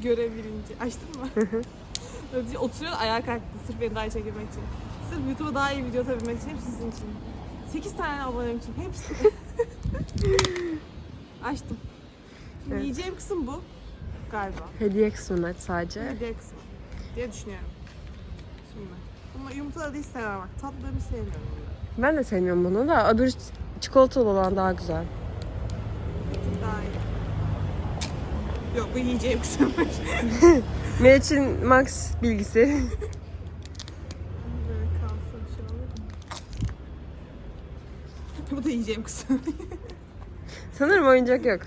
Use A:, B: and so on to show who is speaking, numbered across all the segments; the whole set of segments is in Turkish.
A: Görev birinci. Açtın mı? Öyle Oturuyor ayağa kalktı sırf beni daha iyi çekmek için. Sırf YouTube'a daha iyi video atabilmek için. Hepsi sizin için. 8 tane abonem için. Hepsi. Açtım. Şimdi
B: Evet.
A: Yiyeceğim kısım bu. Galiba.
B: Hediye kısmını aç sadece.
A: Hediye kısmı. Diye düşünüyorum. Şimdi. Ama yumurtalı değil sevmem bak. Tatlarını sevmiyorum.
B: Ben de sevmiyorum bunu da öbür çikolatalı olan daha güzel.
A: Bir daha iyi. Yok bu yiyeceğim kısım.
B: Meriç'in Max bilgisi.
A: Böyle kalsa bir şey olur mu? Bu da yiyeceğim kısım.
B: Sanırım oyuncak yok.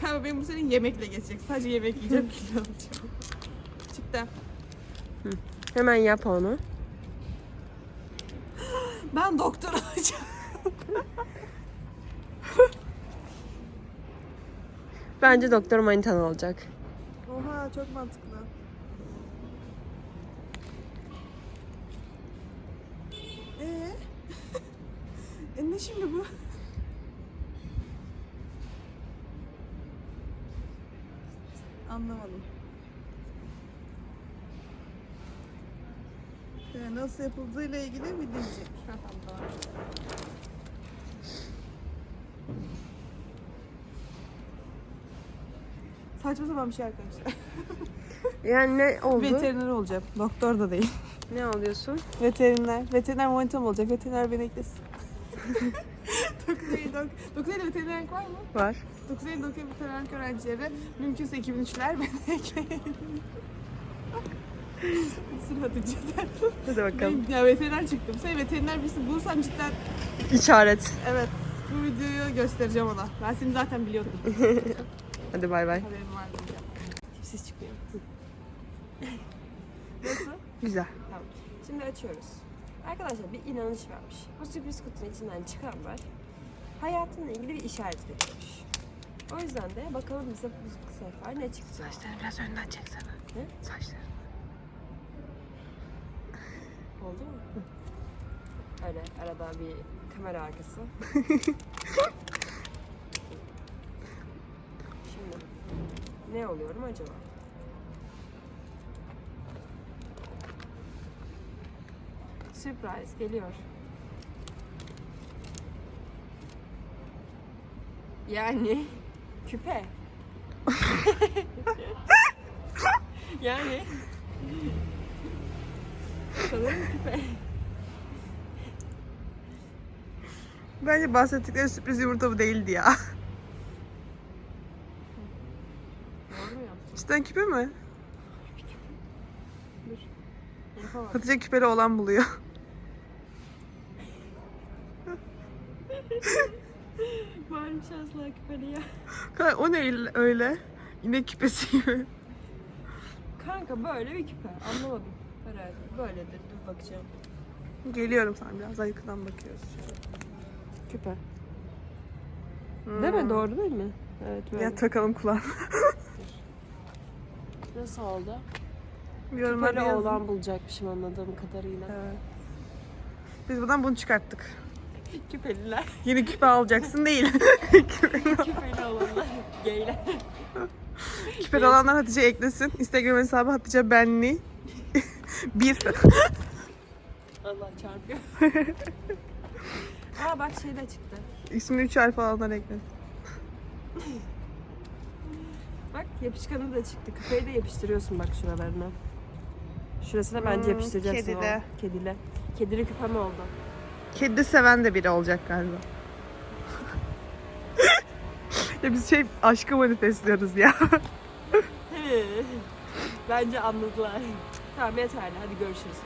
A: Kanka benim bu sene yemekle geçecek. Sadece yemek yiyeceğim kilo alacağım. Çıktı.
B: Hemen yap onu.
A: Ben doktor olacağım.
B: Bence doktor manitan olacak.
A: Oha çok mantıklı. Ee? e ne şimdi bu? Anlamadım. Yani nasıl yapıldığıyla ilgili video izleyecekmiş. Ha, tamam, tamam. Saçma sapan bir şey arkadaşlar.
B: Yani ne oldu?
A: Veteriner olacağım. Doktor da değil.
B: Ne oluyorsun?
A: Veteriner. Veteriner manitam olacak. Veteriner beni eklesin. 9 Eylül, dok- 9 Eylül veterinerlik var mı?
B: Var.
A: 9 Eylül 9 Eylül veterinerlik öğrencileri mümkünse 2003'ler beni ekleyin. Sıra Hatice'den.
B: Hadi bakalım.
A: Ben- Ya veteriner çıktım. Sen veteriner birisi bulursam cidden
B: İşaret.
A: evet bu videoyu göstereceğim ona. Ben seni zaten biliyordum.
B: Hadi bay bay.
A: Haberim var diyeceğim. Tipsiz çıkıyor. Nasıl?
B: Güzel. Tamam. Şimdi açıyoruz. Arkadaşlar bir inanış varmış. Bu sürpriz kutunun içinden çıkanlar hayatınla ilgili bir işaret veriyormuş. O yüzden de bakalım bize bu sefer ne çıkacak.
A: Saçlarını biraz önden çeksene.
B: Ne?
A: Saçlarını.
B: Oldu mu? Öyle arada bir kamera arkası. ne oluyorum acaba? Surprise geliyor. Yani küpe. yani sanırım küpe.
A: Bence bahsettikleri sürpriz yumurta bu değildi ya.
B: Doğru mu yaptım?
A: Cidden küpe mi?
B: Dur.
A: Hatice küpeli olan buluyor.
B: Varmış asla küpeli ya.
A: Kanka, o ne öyle? Yine küpesi gibi.
B: Kanka böyle bir küpe. Anlamadım. Herhalde böyledir. Dur bakacağım.
A: Geliyorum sana biraz daha yakından bakıyoruz.
B: Küpe.
A: Hmm.
B: Değil mi? Doğru değil mi? Evet böyle.
A: Ya takalım kulağına.
B: Nasıl oldu?
A: Yorumlara
B: Küpeli
A: yazın.
B: oğlan bulacakmışım anladığım kadarıyla.
A: Evet. Biz buradan bunu çıkarttık.
B: Küpeliler.
A: Yeni küpe alacaksın değil.
B: Küpeli olanlar. Geyler.
A: Küpeli olanlar Hatice eklesin. Instagram hesabı Hatice Benli. Bir.
B: Allah çarpıyor. Aa bak şey de çıktı.
A: İsmini üç harf olanlar eklesin.
B: Bak yapışkanı da çıktı. Küpeyi de yapıştırıyorsun bak şuralarına. Şurasına bence
A: Hmm,
B: yapıştıracaksın
A: kedide.
B: o. Kedile. Kedili küpe mi oldu?
A: Kedi seven de biri olacak galiba. ya biz şey aşkı manifestliyoruz ya.
B: Bence anladılar. Tamam yeterli. Hadi görüşürüz.